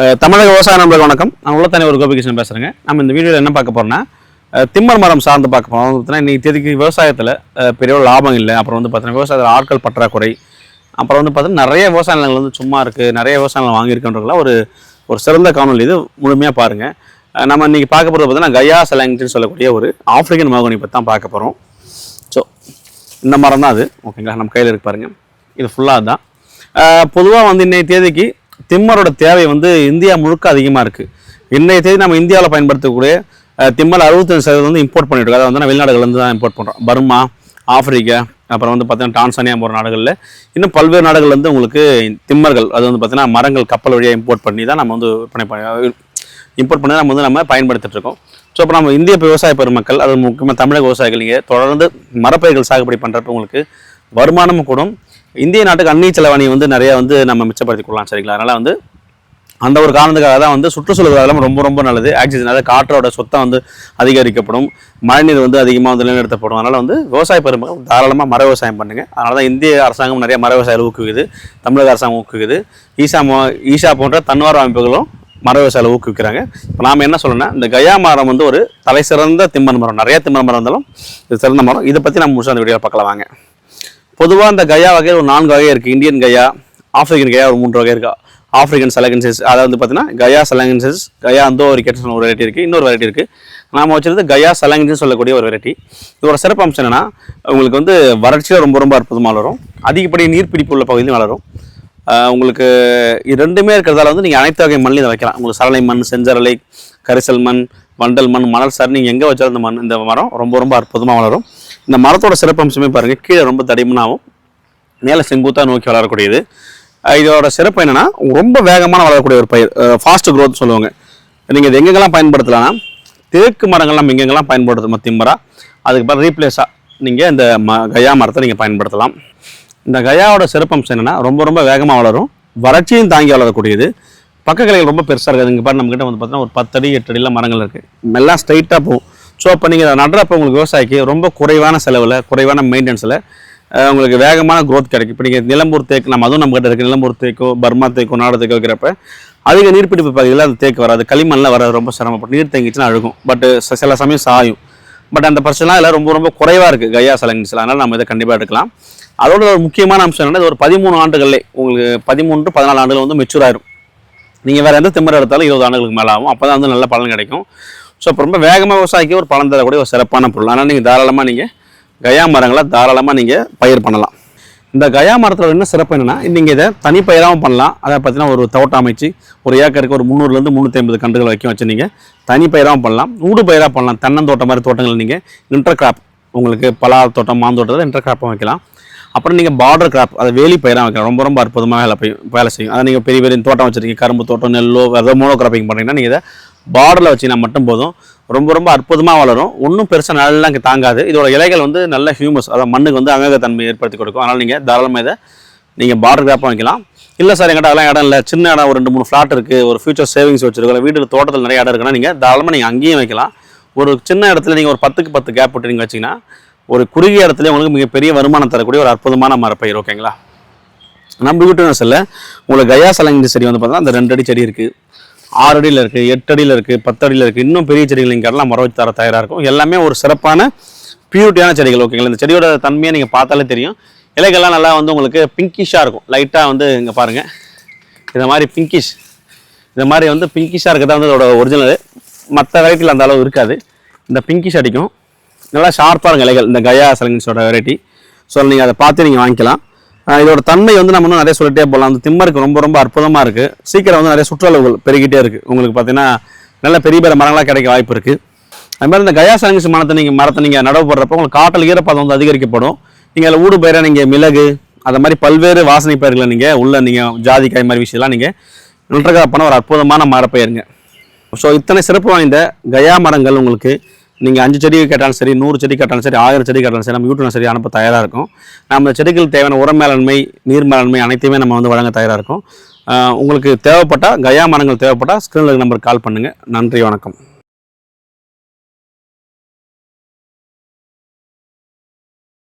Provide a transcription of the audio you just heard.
தமிழக விவசாய நண்பர்கள் வணக்கம். நான் உள்ளத்தனி ஒரு கோபிகிருஷ்ணன் பேசுகிறேங்க நம்ம இந்த வீடியோவில் என்ன பார்க்க போகிறோம்னா திம்மர் மரம் சார்ந்து பார்க்க போகிறோம் பார்த்தீங்கன்னா இன்றைக்கி தேதிக்கு விவசாயத்தில் பெரிய ஒரு லாபம் இல்லை. அப்புறம் வந்து பார்த்தீங்கன்னா விவசாயத்தில் ஆட்கள் பற்றாக்குறை. அப்புறம் வந்து பார்த்தீங்கன்னா நிறைய விவசாய நிலங்கள் வந்து சும்மா இருக்குது நிறைய விவசாய நிலம் வாங்கியிருக்கின்றதுலாம் ஒரு ஒரு சிறந்த காணொலி இது. முழுமையாக பாருங்கள் நம்ம இன்றைக்கி பார்க்க போகிறது பார்த்தீங்கன்னா கயா சலங்க்னு சொல்லக்கூடிய ஒரு ஆஃப்ரிக்கன் மோகனி பற்றி தான் பார்க்க போகிறோம் ஸோ இந்த மரம் தான் அது ஓகேங்களா நம்ம கையில் இருக்கு பாருங்கள் இது ஃபுல்லாக தான் பொதுவாக வந்து இன்றைய தேதிக்கு திம்மரோட தேவை வந்து இந்தியா முழுக்க அதிகமாக இருக்குது இன்றைய தேதி நம்ம இந்தியாவில் பயன்படுத்தக்கூடிய திம்மர் திம்மல் அறுபத்தஞ்சு சதவீதம் வந்து இம்போர்ட் பண்ணிட்டு அதை வந்து நான் வெளிநாடுகள்லேருந்து தான் இம்போர்ட் பண்ணுறோம் பர்மா ஆப்பிரிக்கா அப்புறம் வந்து பார்த்தீங்கன்னா டான்சானியா போகிற நாடுகளில் இன்னும் பல்வேறு நாடுகள்லேருந்து உங்களுக்கு திம்மர்கள் அது வந்து பார்த்தீங்கன்னா மரங்கள் கப்பல் வழியாக இம்போர்ட் பண்ணி தான் நம்ம வந்து விற்பனை பண்ணி இம்போர்ட் பண்ணி நம்ம வந்து நம்ம பயன்படுத்திட்டு இருக்கோம். ஸோ இப்போ நம்ம இந்திய விவசாய பெருமக்கள் அது முக்கியமாக தமிழக விவசாயிகள் இங்கே தொடர்ந்து மரப்பயிர்கள் சாகுபடி பண்ணுறப்ப உங்களுக்கு வருமானமும் கூடும். இந்திய நாட்டுக்கு அந்நிய செலவாணி வந்து நிறையா வந்து நம்ம மிச்சப்படுத்தி கொள்ளலாம் சரிங்களா? அதனால் வந்து அந்த ஒரு காரணத்துக்காக தான் வந்து சுற்றுச்சூழல் அதெல்லாம் ரொம்ப ரொம்ப நல்லது. ஆக்சிஜன் அதாவது காற்றோட சொத்தம் வந்து அதிகரிக்கப்படும். மழைநீர் வந்து அதிகமாக வந்து நிலைநிறுத்தப்படும். அதனால் வந்து விவசாய பெருமக்கள் தாராளமாக மர விவசாயம் பண்ணுங்கள் அதனால தான் இந்திய அரசாங்கம் நிறைய மர விவசாயிகள் ஊக்குவிக்குது. தமிழக அரசாங்கம் ஊக்குவிக்குது. ஈஷா ஈஷா போன்ற தன்னார்வ அமைப்புகளும் மர விவசாயிகளை ஊக்குவிக்கிறாங்க. இப்போ நாம் என்ன சொல்லணும்னா இந்த கயா மரம் வந்து ஒரு தலை சிறந்த திம்மன் மரம். நிறைய திம்மன் மரம் இருந்தாலும் இது சிறந்த மரம். இதை பற்றி நம்ம முடிச்சு அந்த வீடியோவில் பார்க்கலாம். வாங்க. பொதுவாக அந்த கயா வகையில் ஒரு நான்கு வகை இருக்குது இந்தியன் கயா ஆஃப்ரிக்கன் கயா ஒரு மூன்று வகை இருக்கா. ஆஃப்ரிக்கன் செலகன்சஸ் அதாவது வந்து பார்த்தீங்கன்னா கயா சலங்கன்சஸ் கயா அந்த ஒரு கேட்ட ஒரு வெரைட்டி இருக்குது இன்னொரு வெரைட்டி இருக்குது நாம் வச்சிருந்தது கயா சலங்கன்ஸ் சொல்லக்கூடிய ஒரு வெரைட்டி இதோட சிறப்பு அம்சம் என்னன்னா உங்களுக்கு வந்து வறட்சியில் ரொம்ப ரொம்ப அற்புதமாக வளரும். அதிகப்படி நீர்ப்பிடிப்பு உள்ள பகுதியிலும் வளரும். உங்களுக்கு இது ரெண்டுமே இருக்கிறதால வந்து நீங்கள் அனைத்து வகை மண்ணில் இதை வைக்கலாம். உங்களுக்கு சரளை மண் செஞ்சரலை கரிசல் மண் வண்டல் மண் மணல் சார் நீங்கள் எங்கே வச்சாலும் இந்த மண் இந்த மரம் ரொம்ப ரொம்ப அற்புதமாக வளரும். இந்த மரத்தோட சிறப்பம்சமே பாருங்கள் கீழே ரொம்ப தடிமனாகவும் மேலே செங்குத்தாக நோக்கி வளரக்கூடியது. இதோட சிறப்பு என்னென்னா ரொம்ப வேகமான வளரக்கூடிய ஒரு பயிர் ஃபாஸ்ட் க்ரோத் சொல்லுவாங்க. நீங்கள் இது எங்கெங்கெல்லாம் பயன்படுத்தலாம்னா தேக்கு மரங்கள் நம்ம எங்கெங்கெல்லாம் பயன்படுத்தும் திம்பரா அதுக்கு பிறகு ரீப்ளேஸாக நீங்கள் இந்த ம கயா மரத்தை நீங்கள் பயன்படுத்தலாம். இந்த கயாவோட சிறப்பம்சம் என்னென்னா ரொம்ப ரொம்ப வேகமாக வளரும் வறட்சியும் தாங்கி வளரக்கூடியது. பக்க கிளைகள் ரொம்ப பெருசாக இருக்குது. இங்கே பாரு நம்மக்கிட்ட வந்து பார்த்தீங்கன்னா ஒரு பத்தடி எட்டு அடியில் மரங்கள் இருக்குது எல்லாம் ஸ்ட்ரைட்டாக போகும். ஸோ அப்போ நீங்கள் நடுறப்போ உங்களுக்கு விவசாயிக்கு ரொம்ப குறைவான செலவில் குறைவான மெயின்டெனன்ஸில் உங்களுக்கு வேகமான க்ரோத் கிடைக்கும். இப்போ நீங்கள் நிலம்பூர் தேக்கு நம்ம அதுவும் நம்மகிட்ட இருக்குது நிலம்பூர் தேக்கோ பர்மா தேக்கோ நாடு தேக்கோ வைக்கிறப்ப அதிக நீர்ப்பிடிப்பு பகுதியில் அந்த தேக்கு வராது. களிமண்ணில் வராது ரொம்ப சிரமப்பட்டு. நீர் தேங்கிச்சுன்னா அழுகும். பட் சில சமயம் சாயும். பட் அந்த பிரச்சனைலாம் இதில் ரொம்ப ரொம்ப குறைவாக இருக்குது கையா சலங்கிஸில் அதனால் நம்ம இதை கண்டிப்பாக எடுக்கலாம். அதோட ஒரு முக்கியமான அம்சம் என்னென்னா இது ஒரு பதிமூணு ஆண்டுகளில் உங்களுக்கு பதிமூன்று பதினாலு ஆண்டுகள் வந்து மெச்சூர் ஆயிரும். நீங்கள் வேறு எந்த திமிர எடுத்தாலும் இருபது ஆண்டுகளுக்கு மேலே ஆகும் அப்போ தான் வந்து நல்ல பலன் கிடைக்கும். ஸோ அப்போ ரொம்ப வேகமாக விவசாயிக்கு ஒரு பழம் தரக்கூடிய ஒரு சிறப்பான பொருள். அதனால் நீங்கள் தாராளமாக நீங்கள் கயா மரங்களை தாராளமாக நீங்கள் பயிர் பண்ணலாம். இந்த கயா மரத்தில் என்ன சிறப்பு என்னென்னா நீங்கள் இதை தனிப்பயிராகவும் பண்ணலாம். அதை பார்த்தீங்கன்னா ஒரு தோட்டம் அமைச்சு ஒரு ஏக்கருக்கு ஒரு முந்நூறுலேருந்து முந்நூற்றி ஐம்பது கண்டுகள் வைக்க வச்சு நீங்கள் தனிப்பயிராகவும் பண்ணலாம். ஊடு பயிராக பண்ணலாம். தென்னந்தோட்டம் மாதிரி தோட்டங்கள் நீங்கள் இன்டர் கிராப் உங்களுக்கு பலா தோட்டம் மாந்தோட்டத்தில் இன்டர் கிராப்பும் வைக்கலாம். அப்புறம் நீங்கள் பார்டர் கிராப் அதை வேலி பயிராக வைக்கலாம். ரொம்ப ரொம்ப அற்புதமாக வேலை வேலை செய்யும். அதை நீங்கள் பெரிய பெரிய தோட்டம் வச்சுருக்கீங்க. கரும்பு தோட்டம் நெல்லோ ஏதோ மோனோ கிராப்பிங் பண்ணுறீங்கன்னா நீங்கள் இதை பார்டரில் வச்சிங்கன்னா மட்டும் போதும். ரொம்ப ரொம்ப அற்புதமாக வளரும். ஒன்றும் பெருசாக நல்லா இங்கே தாங்காது. இதோட இலைகள் வந்து நல்ல ஹியூமஸ் அதாவது மண்ணுக்கு வந்து அங்ககத்தன்மை ஏற்படுத்தி கொடுக்கும். அதனால் நீங்கள் தாராளமாக இதை நீங்கள் பார்டர் கிராப்பாக வைக்கலாம் இல்லை சார் எங்கிட்ட அதெல்லாம் இடம் இல்லை. சின்ன இடம் ஒரு ரெண்டு மூணு ஃப்ளாட் இருக்குது ஒரு ஃபியூச்சர் சேவிங்ஸ் வச்சிருக்கோம். வீட்டில் தோட்டத்தில் நிறைய இடம் இருக்குன்னா நீங்கள் தாராளமாக நீங்கள் அங்கேயும் வைக்கலாம். ஒரு சின்ன இடத்துல நீங்கள் ஒரு பத்துக்கு பத்து கேப் விட்டு நீங்கள் வச்சிங்கன்னா ஒரு குறுகிய இடத்துல உங்களுக்கு மிகப்பெரிய வருமானம் தரக்கூடிய ஒரு அற்புதமான மரப்பயிர் ஓகேங்களா நம்ம வீட்டு செல்ல உங்களுக்கு கயா சலங்கி செடி வந்து பார்த்தீங்கன்னா அந்த ரெண்டு அடி செடி இருக்குது ஆறு அடியில் இருக்குது எட்டு அடியில் இருக்குது பத்து அடியில் இருக்குது இன்னும் பெரிய செடிகள் நீங்கள் கடலாம் மரம் வச்சு தர தயாராக இருக்கும். எல்லாமே ஒரு சிறப்பான பியூரிட்டியான செடிகள் ஓகேங்களா இந்த செடியோட தன்மையை நீங்கள் பார்த்தாலே தெரியும். இலைகள்லாம் நல்லா வந்து உங்களுக்கு பிங்கிஷாக இருக்கும். லைட்டாக வந்து இங்கே பாருங்கள் இந்த மாதிரி பிங்கிஷ் இந்த மாதிரி வந்து பிங்கிஷாக இருக்கிறதா வந்து அதோட ஒரிஜினல் மற்ற வெரைட்டியில் அந்த அளவு இருக்காது. இந்த பிங்கிஷ் அடிக்கும். நல்லா ஷார்ப்பாக இருக்கும் இலைகள். இந்த கயா சலங்கன்ஸோட வெரைட்டி ஸோ நீங்கள் அதை பார்த்து நீங்கள் வாங்கிக்கலாம். இதோட தன்மை வந்து நம்ம இன்னும் நிறைய சொல்லிட்டே போகலாம் அந்த திம்மருக்கு ரொம்ப ரொம்ப அற்புதமாக இருக்குது சீக்கிரம் வந்து நிறைய சுற்றுலாவுகள் பெருகிட்டே இருக்குது உங்களுக்கு பார்த்தீங்கன்னா நல்ல பெரிய பெரிய மரங்களாக கிடைக்க வாய்ப்பு இருக்குது அது மாதிரி இந்த கயா சலங்கிஸ் மரத்தை நீங்கள் மரத்தை நீங்கள் நடவு போடுறப்போ உங்களுக்கு காட்டில் ஈரப்பதம் வந்து அதிகரிக்கப்படும். நீங்கள் அதில் ஊடு பயிரை நீங்கள் மிளகு அந்த மாதிரி பல்வேறு வாசனை பயிர்களை நீங்கள் உள்ள நீங்கள் ஜாதிக்காய் மாதிரி விஷயம்லாம் நீங்கள் நன்றக பண்ண ஒரு அற்புதமான மரப்பயிருங்க. ஸோ இத்தனை சிறப்பு வாய்ந்த கயா மரங்கள் உங்களுக்கு நீங்கள் அஞ்சு செடி கேட்டாலும் சரி நூறு செடி கேட்டாலும் சரி ஆயிரம் செடி கேட்டாலும் சரி நம்ம யூடியூப் சரி அனுப்ப தயாராக இருக்கும். நம்ம செடிகள் செடிகளுக்கு தேவையான உர மேலாண்மை நீர் மேலாண்மை அனைத்தையுமே நம்ம வந்து வழங்க தயாராக இருக்கும். உங்களுக்கு தேவைப்பட்டால் கயா மரங்கள் தேவைப்பட்டால் ஸ்க்ரீனில் நம்பருக்கு கால் பண்ணுங்கள் நன்றி வணக்கம்.